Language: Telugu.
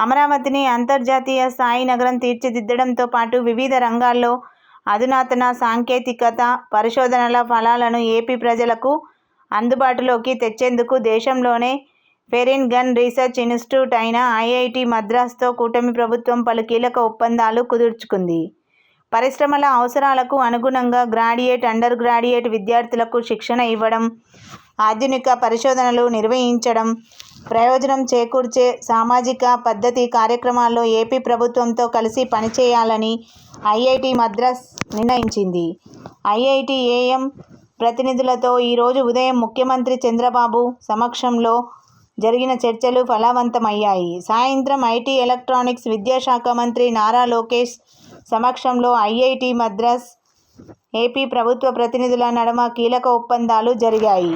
అమరావతిని అంతర్జాతీయ స్థాయి నగరం తీర్చిదిద్దడంతో పాటు వివిధ రంగాల్లో అధునాతన సాంకేతికత, పరిశోధనల ఫలాలను ఏపీ ప్రజలకు అందుబాటులోకి తెచ్చేందుకు దేశంలోనే ఫెరిన్ గన్ రీసెర్చ్ ఇన్స్టిట్యూట్ అయిన ఐఐటి మద్రాస్తో కూటమి ప్రభుత్వం పలు కీలక ఒప్పందాలు కుదుర్చుకుంది. పరిశ్రమల అవసరాలకు అనుగుణంగా గ్రాడ్యుయేట్, అండర్ గ్రాడ్యుయేట్ విద్యార్థులకు శిక్షణ ఇవ్వడం, ఆధునిక పరిశోధనలు నిర్వహించడం, ప్రయోజనం చేకూర్చే సామాజిక, పద్ధతి కార్యక్రమాల్లో ఏపీ ప్రభుత్వంతో కలిసి పనిచేయాలని ఐఐటి మద్రాస్ నిర్ణయించింది. ఐఐటి ఏఎం ప్రతినిధులతో ఈరోజు ఉదయం ముఖ్యమంత్రి చంద్రబాబు సమక్షంలో జరిగిన చర్చలు ఫలవంతమయ్యాయి. సాయంత్రం ఐటీ, ఎలక్ట్రానిక్స్ విద్యాశాఖ మంత్రి నారా లోకేష్ సమక్షంలో ఐఐటీ మద్రాస్, ఏపీ ప్రభుత్వ ప్రతినిధుల నడుమ కీలక ఒప్పందాలు జరిగాయి.